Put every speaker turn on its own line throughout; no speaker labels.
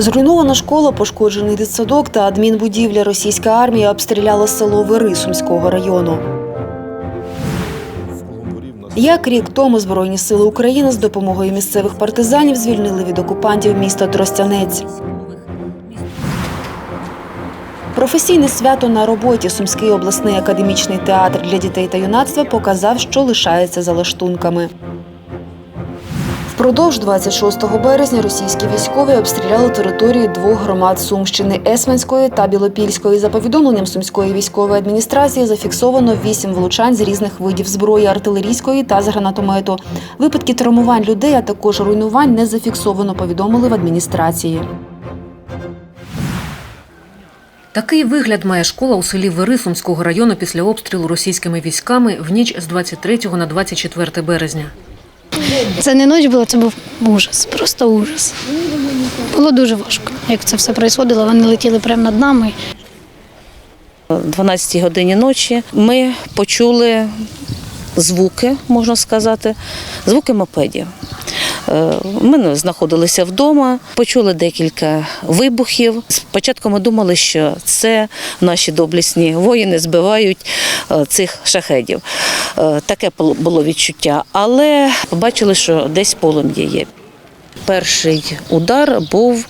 Зруйнована школа, пошкоджений дитсадок та адмінбудівля. Російська армія обстріляла село Вири Сумського району. Як рік тому Збройні сили України з допомогою місцевих партизанів звільнили від окупантів місто Тростянець. Професійне свято на роботі Сумський обласний академічний театр для дітей та юнацтва показав, що лишається за лаштунками. Впродовж 26 березня російські військові обстріляли території двох громад Сумщини Есменської та Білопільської. За повідомленням Сумської військової адміністрації зафіксовано вісім влучань з різних видів зброї артилерійської та з гранатомету. Випадки травмувань людей, а також руйнувань не зафіксовано. Повідомили в адміністрації.
Такий вигляд має школа у селі Вири Сумського району після обстрілу російськими військами в ніч з 23 на 24 березня.
Це не ніч була, це був ужас, просто ужас. Було дуже важко. Як це все відбувалося, вони летіли прямо над нами.
О 12 годині ночі ми почули звуки, можна сказати, звуки мопедів. Е, Ми знаходилися вдома, почули декілька вибухів. Спочатку ми думали, що це наші доблесні воїни збивають е, цих шахедів. Е, Таке було відчуття, але побачили, що десь полум'я є. Перший удар був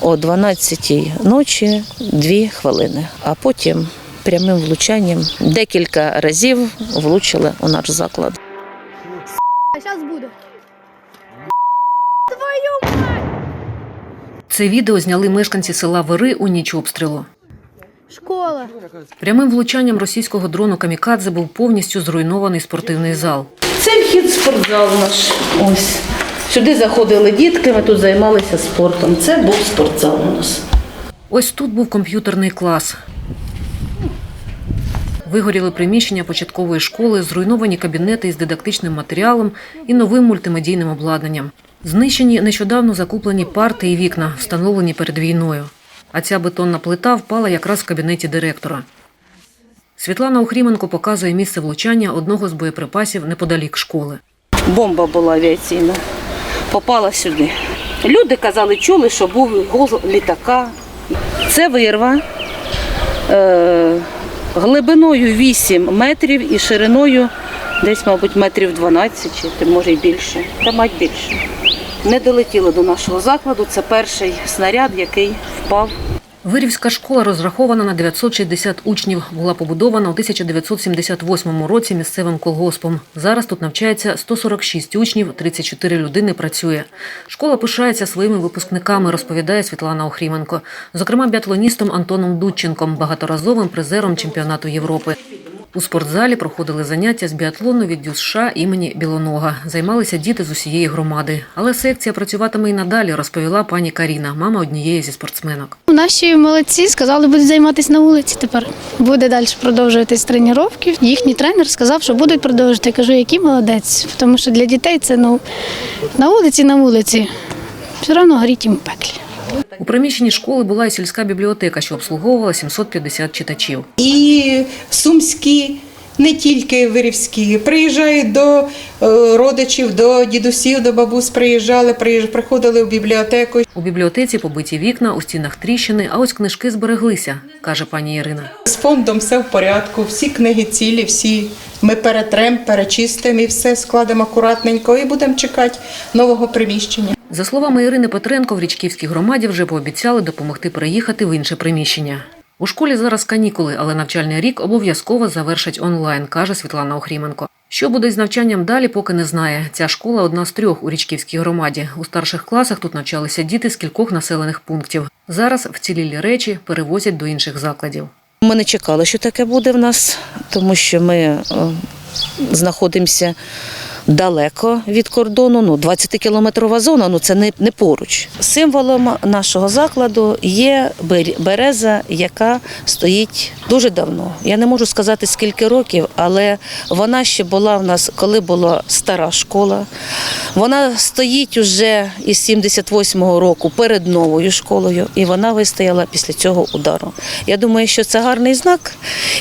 о 12-й ночі 2 хвилини, а потім прямим влучанням декілька разів влучили у наш заклад.
А зараз буде.
Це відео зняли мешканці села Вири у ніч обстрілу.
Школа.
Прямим влучанням російського дрону Камікадзе був повністю зруйнований спортивний зал.
Це вхід в спортзал наш. Ось. Сюди заходили дітки, ми тут займалися спортом. Це був спортзал у нас.
Ось тут був комп'ютерний клас. Вигоріли приміщення початкової школи, зруйновані кабінети із дидактичним матеріалом і новим мультимедійним обладнанням. Знищені нещодавно закуплені парти і вікна, встановлені перед війною. А ця бетонна плита впала якраз в кабінеті директора. Світлана Охріменко показує місце влучання одного з боєприпасів неподалік школи.
Бомба була авіаційна. Попала сюди. Люди казали, чули, що був гул літака. Це вирва е, глибиною 8 метрів і шириною десь, мабуть, метрів 12 чи може й більше. Та мать більше. Не долетіло до нашого закладу. Це перший снаряд, який впав
Вирівська школа розрахована на 960 учнів. Була побудована у 1978 році місцевим колгоспом. Зараз тут навчається 146 учнів, 34 людини працює. Школа пишається своїми випускниками, розповідає Світлана Охріменко. Зокрема, біатлоністом Антоном Дудченком, багаторазовим призером чемпіонату Європи. У спортзалі проходили заняття з біатлону від США імені Білонога. Займалися діти з усієї громади. Але секція працюватиме і надалі, розповіла пані Каріна, мама однієї зі спортсменок.
Наші молодці сказали, будуть займатися на вулиці тепер. Буде далі продовжуватись тренування. Їхній тренер сказав, що будуть продовжувати. Я кажу, який молодець. Тому що для дітей це ну, на вулиці, на вулиці. Все одно горіть їм пеклі.
У приміщенні школи була і сільська бібліотека, що обслуговувала 750 читачів.
і сумські, не тільки вирівські, приїжджають до е, родичів, до дідусів, до бабусь приїжджали, приїж- приходили в бібліотеку.
У бібліотеці побиті вікна, у стінах тріщини, а ось книжки збереглися, каже пані Ірина.
З фондом все в порядку, всі книги цілі, всі ми перетрем, перечистимо і все складемо акуратненько і будемо чекати нового приміщення.
За словами Ірини Петренко, в Річківській громаді вже пообіцяли допомогти переїхати в інше приміщення. У школі зараз канікули, але навчальний рік обов'язково завершать онлайн, каже Світлана Охріменко. Що буде з навчанням далі, поки не знає. Ця школа одна з трьох у Річківській громаді. У старших класах тут навчалися діти з кількох населених пунктів. Зараз вцілілі речі перевозять до інших закладів.
Ми не чекали, що таке буде в нас, тому що ми е, знаходимося далеко від кордону. Ну, 20-кілометрова зона, ну це не, не поруч. Символом нашого закладу є береза, яка стоїть дуже давно. Я не можу сказати скільки років, але вона ще була в нас, коли була стара школа. Вона стоїть уже із 78-го року перед новою школою, і вона вистояла після цього удару. Я думаю, що це гарний знак,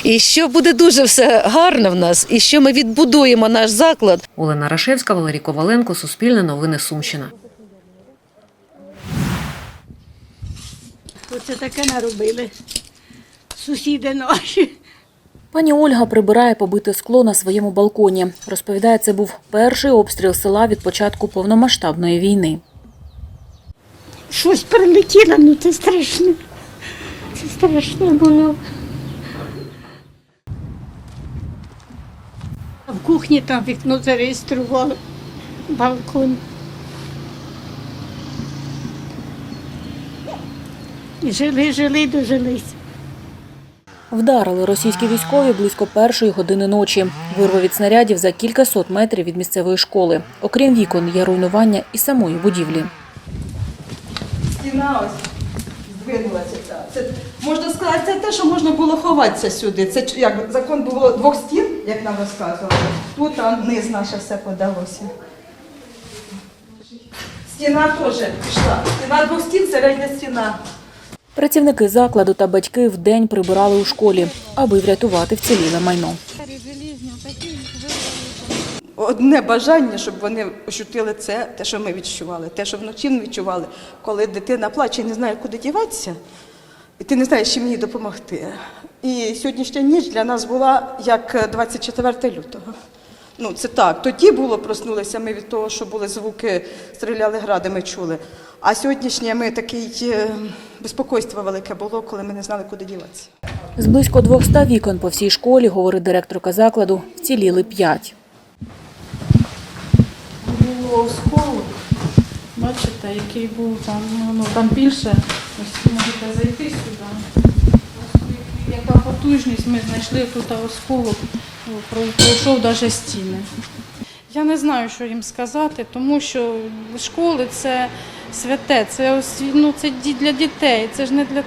і що буде дуже все гарно в нас, і що ми відбудуємо наш заклад.
Олена Рашевська, Валерій Коваленко, Суспільне новини Сумщина.
оце таке наробили. Сусіди наші.
Пані Ольга прибирає побите скло на своєму балконі. Розповідає, це був перший обстріл села від початку повномасштабної війни.
Щось прилетіло, ну це страшно. Це страшно було. А в кухні там вікно зареєстрували, балкон. І жили, жили, дожились.
Вдарили російські військові близько першої години ночі. Вирва від снарядів за кількасот метрів від місцевої школи. Окрім вікон, є руйнування і самої будівлі.
Стіна ось здвинулася. Це, можна сказати, це те, що можна було ховатися сюди. Це як закон було двох стін, як нам розказували. Тут а низ наше все подалося. Стіна теж пішла. Стіна двох стін, середня стіна.
Працівники закладу та батьки вдень прибирали у школі, аби врятувати вціліле майно.
Одне бажання, щоб вони ощутили це, те, що ми відчували, те, що вночі відчували, коли дитина плаче і не знає, куди діватися, і ти не знаєш, чим їй допомогти. І сьогоднішня ніч для нас була як 24 лютого. Ну, це так. Тоді було, проснулися ми від того, що були звуки, стріляли гради, ми чули. А сьогоднішнє ми такий е, безпокойство велике було, коли ми не знали, куди діватися.
З близько 200 вікон по всій школі, говорить директорка закладу, вціліли п'ять.
було осколок, бачите, який був там, ну, там більше, ось можете зайти сюди. Яка потужність, ми знайшли тут осколок, ну, пройшов навіть стіни. Я не знаю, що їм сказати, тому що школи це святе, це, ну, це для дітей, це ж не для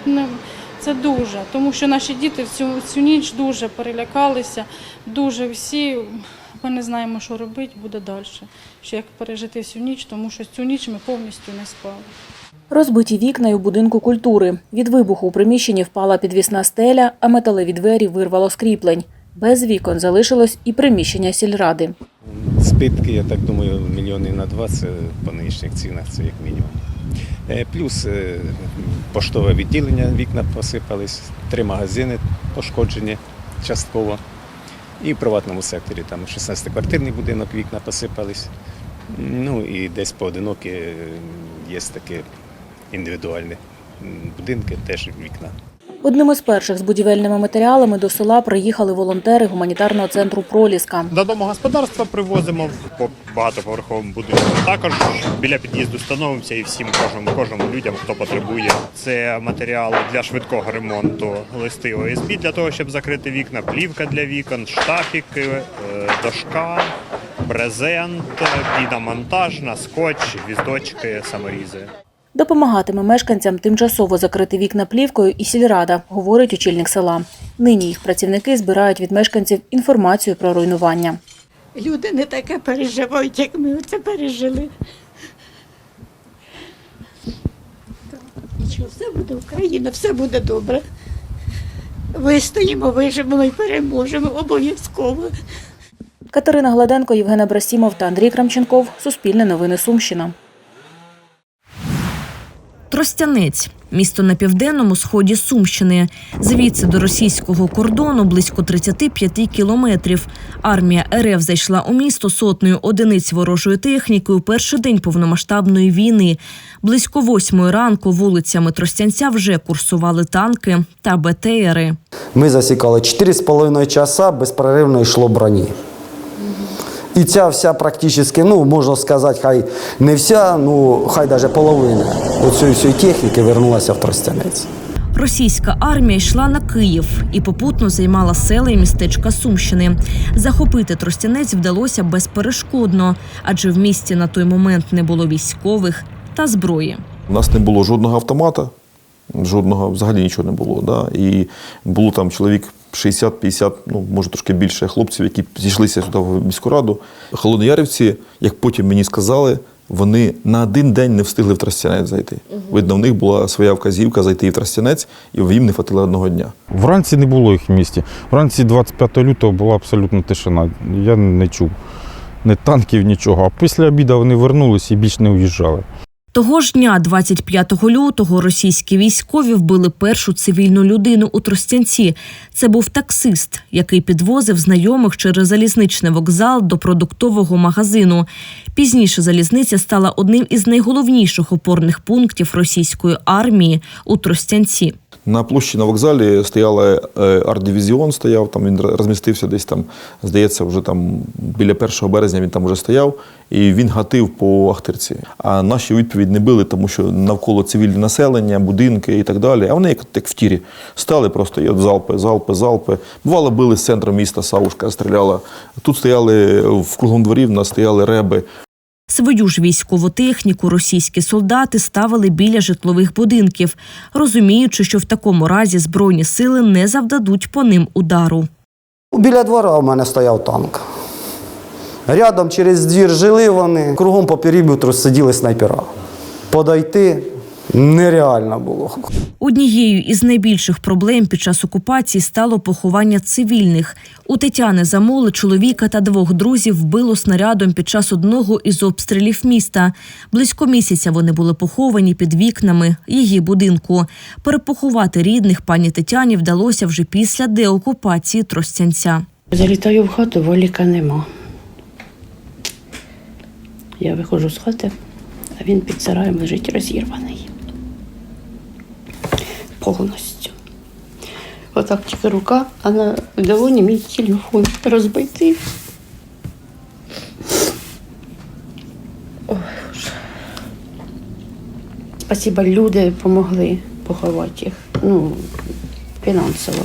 це дуже, тому що наші діти в цю, цю ніч дуже перелякалися, дуже всі. Ми не знаємо, що робити буде далі, що як пережити всю ніч, тому що цю ніч ми повністю не спали.
Розбиті вікна й у будинку культури. Від вибуху у приміщенні впала підвісна стеля, а металеві двері вирвало з кріплень. Без вікон залишилось і приміщення сільради.
Збитки, я так думаю, мільйонів на два це по нинішніх цінах, це як мінімум. Е, Плюс е, поштове відділення, вікна посипались, три магазини пошкоджені частково. І в приватному секторі там 16-квартирний будинок, вікна посипались. Ну і десь поодинокі е, є такі індивідуальні будинки, теж вікна.
Одним із перших з будівельними матеріалами до села приїхали волонтери гуманітарного центру Проліска.
До домогосподарства привозимо по багатоповерховому будинку. Також біля під'їзду становимося і всім кожному, кожному людям, хто потребує. Це матеріали для швидкого ремонту, листи ОСБ для того, щоб закрити вікна, плівка для вікон, штапіки, е, дошка, брезент, піномонтажна, скотч, гвіздочки, саморізи.
Допомагатиме мешканцям тимчасово закрити вікна плівкою і сільрада, говорить очільник села. Нині їх працівники збирають від мешканців інформацію про руйнування.
Люди не таке переживають, як ми оце пережили. Нічого, все буде Україна, все буде добре. Вистоїмо, виживемо і переможемо обов'язково.
Катерина Гладенко, Євген Абрасімов та Андрій Крамченков. Суспільне новини Сумщина.
Тростянець місто на південному сході Сумщини. Звідси до російського кордону близько 35 кілометрів. Армія РФ зайшла у місто сотнею одиниць ворожої техніки у перший день повномасштабної війни. Близько восьмої ранку вулицями Тростянця вже курсували танки та БТРи.
Ми засікали 4,5 часа, безперервно йшло броні. І ця вся практично, ну, можна сказати, хай не вся, ну хай навіть половина оцієї всієї техніки вернулася в Тростянець.
Російська армія йшла на Київ і попутно займала села і містечка Сумщини. Захопити Тростянець вдалося безперешкодно, адже в місті на той момент не було військових та зброї.
У нас не було жодного автомата, жодного взагалі нічого не було. Да? І було там чоловік 60-50, ну може трошки більше хлопців, які зійшлися сюди в міську раду. Холодноярівці, як потім мені сказали, вони на один день не встигли в Тростянець зайти. Видно, в них була своя вказівка зайти в Тростянець, і їм не хватило одного дня.
Вранці не було їх в місті. Вранці 25 лютого була абсолютно тишина. Я не чув ні танків, нічого. А після обіду вони вернулися і більш не уїжджали.
Того ж дня, 25 лютого, російські військові вбили першу цивільну людину у Тростянці. Це був таксист, який підвозив знайомих через залізничний вокзал до продуктового магазину. Пізніше залізниця стала одним із найголовніших опорних пунктів російської армії у Тростянці.
На площі на вокзалі стояла е, арт-дивізіон, стояв, там він розмістився десь там, здається, вже там біля 1 березня він там вже стояв, і він гатив по Ахтирці. А наші відповідь не били, тому що навколо цивільне населення, будинки і так далі. А вони як, як в тірі стали просто і от залпи, залпи, залпи. Бувало, били з центру міста, Савушка стріляла. Тут стояли в кругом дворів, в нас стояли реби.
Свою ж військову техніку російські солдати ставили біля житлових будинків, розуміючи, що в такому разі збройні сили не завдадуть по ним удару.
Біля двора у мене стояв танк. Рядом через двір жили вони, кругом по периметру сиділи снайпера. Подойти нереально було.
Однією із найбільших проблем під час окупації стало поховання цивільних. У Тетяни Замоли чоловіка та двох друзів вбило снарядом під час одного із обстрілів міста. Близько місяця вони були поховані під вікнами її будинку. Перепоховати рідних пані Тетяні вдалося вже після деокупації Тростянця.
Залітаю в хату, воліка нема. Я виходжу з хати, а він під сараєм лежить розірваний. Повністю. Отак тільки рука, а на долоні мій телефон розбитий. Ой, Спасибо, люди допомогли поховати їх. Ну, фінансово.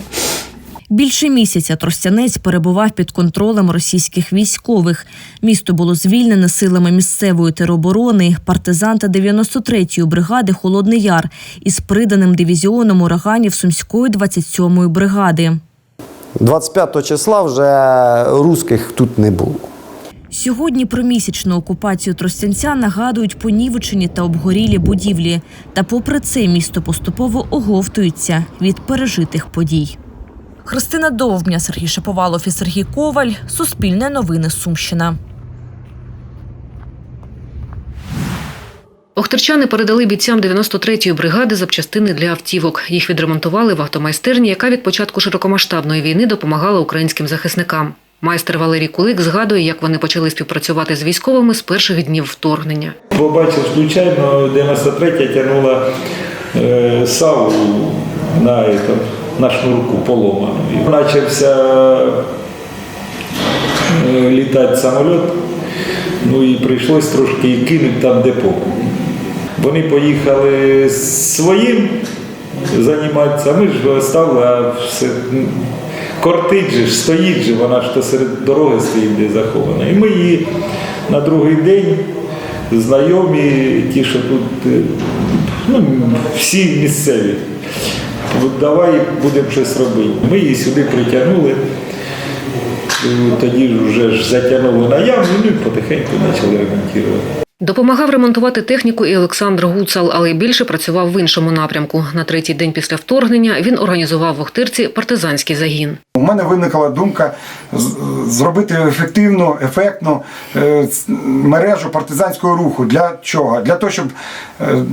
Більше місяця Тростянець перебував під контролем російських військових. Місто було звільнене силами місцевої тероборони, партизан та 93-ї бригади Холодний Яр із приданим дивізіоном ураганів Сумської 27-ї бригади.
25 числа вже русських тут не було.
Сьогодні про місячну окупацію Тростянця нагадують понівечені та обгорілі будівлі. Та попри це місто поступово оговтується від пережитих подій. Христина Довбня, Сергій Шаповалов і Сергій Коваль. Суспільне новини Сумщина.
Охтирчани передали бійцям 93-ї бригади запчастини для автівок. Їх відремонтували в автомайстерні, яка від початку широкомасштабної війни допомагала українським захисникам. Майстер Валерій Кулик згадує, як вони почали співпрацювати з військовими з перших днів вторгнення.
Побачив случайно, 93 тягнула е, саву на, это, на шнурку поломану. І Почався е, літати самоліт, ну і прийшлось трошки і кинути там депо. Вони поїхали своїм займатися, ми ж оставили, а все. ну, Кортить же стоїть же, вона ж то серед дороги стоїть, де захована. І ми її на другий день знайомі, ті, що тут е, ну, всі місцеві. От давай будемо щось робити. Ми її сюди притягнули. Тоді ж вже ж затягнули на яму, ну і потихеньку почали ремонтувати.
Допомагав ремонтувати техніку і Олександр Гуцал, але й більше працював в іншому напрямку. На третій день після вторгнення він організував в Охтирці партизанський загін.
У мене виникла думка зробити ефективну, ефектну е, мережу партизанського руху. Для чого? Для того, щоб е,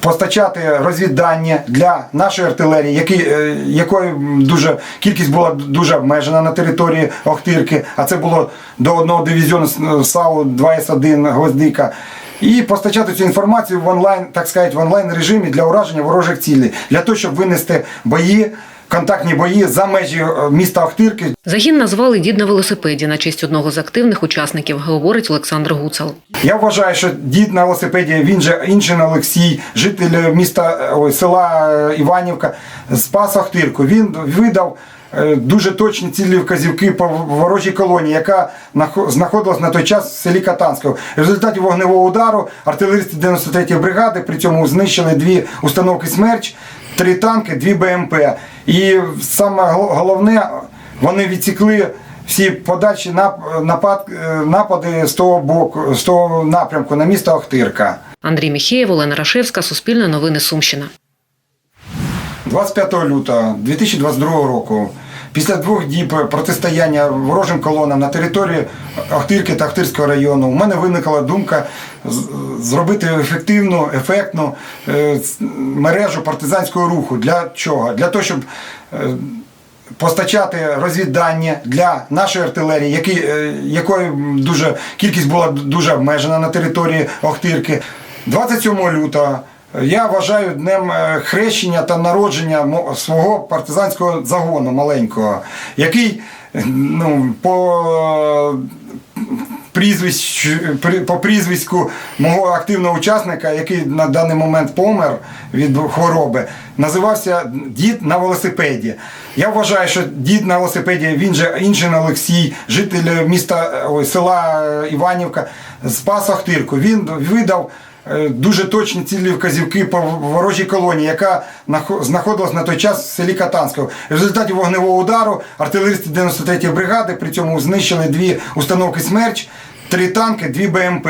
постачати розвіддання для нашої артилерії, які, е, якої дуже кількість була дуже обмежена на території Охтирки, а це було до одного дивізіону С- САУ 2С1 Гвоздика. І постачати цю інформацію в онлайн, так сказати, в онлайн режимі для ураження ворожих цілей, для того, щоб винести бої, контактні бої за межі е, міста Охтирки,
Загін назвали дід на велосипеді на честь одного з активних учасників, говорить Олександр Гуцал.
Я вважаю, що дід на велосипеді, він же інший Олексій, житель міста ой, села е, Іванівка, спас Охтирку. Він видав е, дуже точні цілі вказівки по ворожій колонії, яка нахо- знаходилась на той час в селі Катанського. В результаті вогневого удару артилеристи 93-ї бригади при цьому знищили дві установки «Смерч», три танки, дві БМП. І саме головне, вони відсікли всі подальші напад, е, напади з того боку, з того напрямку на місто Охтирка.
Андрій Міхеєв, Олена Рашевська, Суспільне новини Сумщина.
25 лютого 2022 року Після двох діб протистояння ворожим колонам на території Охтирки та Охтирського району у мене виникла думка зробити ефективну, ефектну е, мережу партизанського руху. Для чого? Для того, щоб е, постачати розвіддання для нашої артилерії, які, е, якої дуже кількість була дуже обмежена на території Охтирки. 27 лютого я вважаю днем е, хрещення та народження свого партизанського загону маленького, який е, ну, по по прізвиську мого активного учасника, який на даний момент помер від хвороби, називався Дід на велосипеді. Я вважаю, що дід на велосипеді, він же Іншин Олексій, житель міста села Іванівка, спас Охтирку. Він видав е, дуже точні цілі вказівки по ворожій колонії, яка нахо- знаходилась на той час в селі Катанського. В результаті вогневого удару артилеристи 93-ї бригади при цьому знищили дві установки «Смерч», три танки, дві БМП.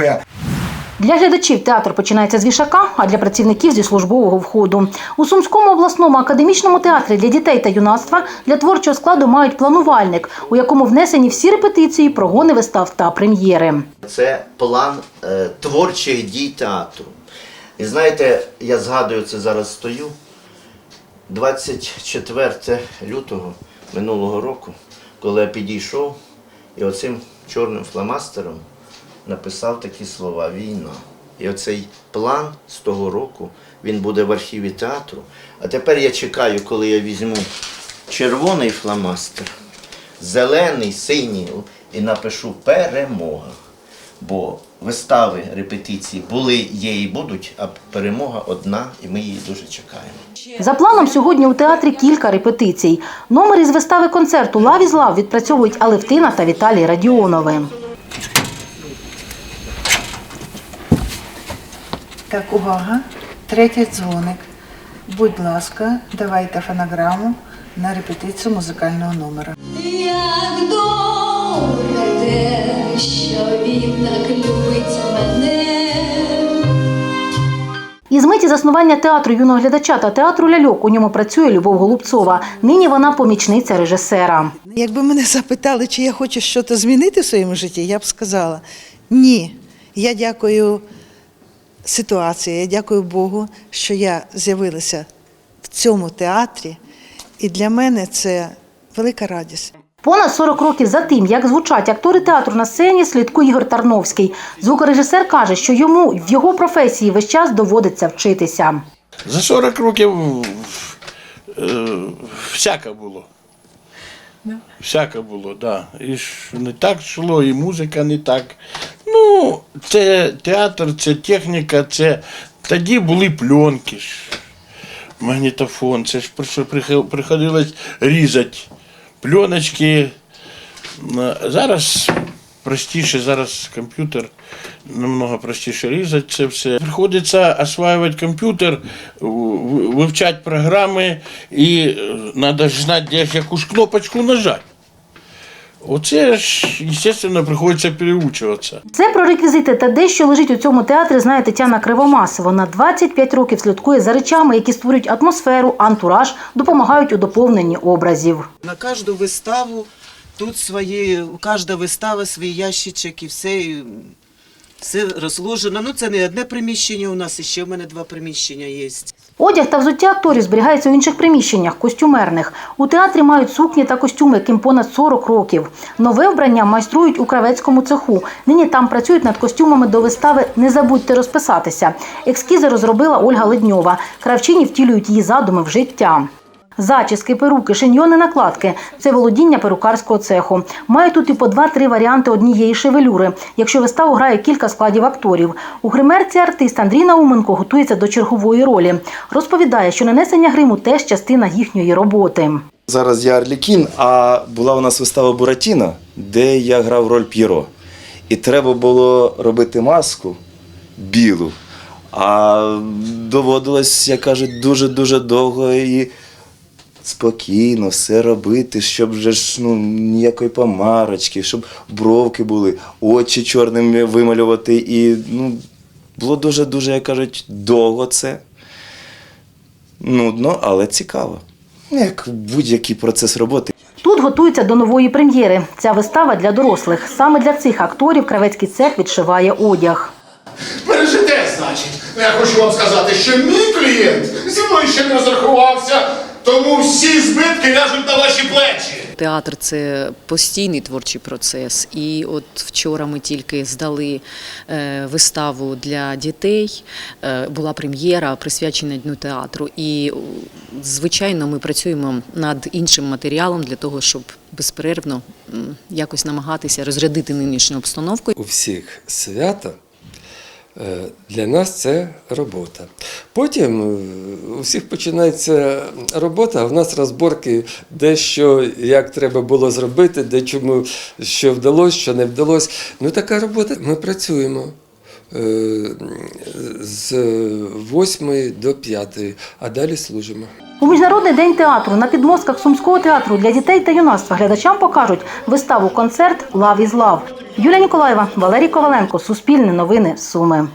Для глядачів театр починається з вішака, а для працівників зі службового входу. У Сумському обласному академічному театрі для дітей та юнацтва для творчого складу мають планувальник, у якому внесені всі репетиції, прогони вистав та прем'єри.
Це план е, творчих дій театру. І знаєте, я згадую це зараз стою. 24 лютого минулого року, коли я підійшов і оцим чорним фломастером написав такі слова Війна. І оцей план з того року він буде в архіві театру. А тепер я чекаю, коли я візьму червоний фломастер, зелений, синій і напишу перемога. Бо вистави, репетиції були, є і будуть, а перемога одна, і ми її дуже чекаємо.
За планом сьогодні у театрі кілька репетицій. Номер із вистави концерту Лав із лав відпрацьовують Алевтина та Віталій Радіонови.
Так, увага. Третій дзвоник. Будь ласка, давайте фонограму на репетицію музикального номера.
Як добре те, що він так любить мене.
Із миті заснування театру юного глядача та театру ляльок у ньому працює Любов Голубцова. Нині вона помічниця режисера.
Якби мене запитали, чи я хочу щось змінити в своєму житті, я б сказала ні. Я дякую ситуації, я дякую Богу, що я з'явилася в цьому театрі, і для мене це велика радість.
Понад 40 років за тим, як звучать актори театру на сцені, слідкує Ігор Тарновський. Звукорежисер каже, що йому в його професії весь час доводиться вчитися.
За 40 років е, всяке було. Всяке було, так. Да. І ж не так йшло, і музика не так. Ну, це театр, це техніка, це тоді були пленки магнітофон, це ж приходилось різати пленочки. Зараз простіше, зараз комп'ютер намного простіше різати це все. Приходиться осваювати комп'ютер, вивчати програми і треба знати, яку ж кнопочку нажати. Оце ж, звісно, приходиться переучуватися.
Це про реквізити та де, що лежить у цьому театрі, знає Тетяна Кривомас. Вона 25 років слідкує за речами, які створюють атмосферу, антураж, допомагають у доповненні образів.
На каждую выставу тут свої, у кожна вистава свій ящичок і все, і все розложено. Ну це не одне приміщення у нас, і ще в мене два приміщення є.
Одяг та взуття акторів зберігається в інших приміщеннях, костюмерних. У театрі мають сукні та костюми, яким понад 40 років. Нове вбрання майструють у кравецькому цеху. Нині там працюють над костюмами до вистави Не забудьте розписатися. Екскізи розробила Ольга Ледньова. Кравчині втілюють її задуми в життя. Зачіски, перуки, шиньйони, накладки – це володіння перукарського цеху. Має тут і по два-три варіанти однієї шевелюри, якщо виставу грає кілька складів акторів. У гримерці артист Андрій Науменко готується до чергової ролі. Розповідає, що нанесення гриму теж частина їхньої роботи.
Зараз я Арлікін, а була у нас вистава Буратіно, де я грав роль П'єро. І треба було робити маску білу. А доводилось, як кажуть, дуже-дуже довго і спокійно все робити, щоб вже ж ну, ніякої помарочки, щоб бровки були, очі чорними вималювати. І ну, було дуже-дуже, як кажуть, довго це. Нудно, але цікаво. Ну, Як будь-який процес роботи.
Тут готуються до нової прем'єри. Ця вистава для дорослих. Саме для цих акторів кравецький цех відшиває одяг.
Пережите, значить. Я хочу вам сказати, що мій клієнт зі мною ще не розрахувався, тому всі збитки ляжуть на ваші плечі.
Театр це постійний творчий процес. І от вчора ми тільки здали е, виставу для дітей. Е, Була прем'єра присвячена Дню театру. І звичайно, ми працюємо над іншим матеріалом для того, щоб безперервно якось намагатися розрядити нинішню обстановку.
У всіх свято е, для нас це робота. Потім е, у всіх починається робота, а в нас розборки, де що, як треба було зробити, де чому що вдалося, що не вдалося. Ну така робота. Ми працюємо. Е, З 8 до 5, а далі служимо.
У міжнародний день театру на підмостках сумського театру для дітей та юнацтва глядачам покажуть виставу концерт Лав із лав. Юлія Ніколаєва, Валерій Коваленко, Суспільне новини, Суми.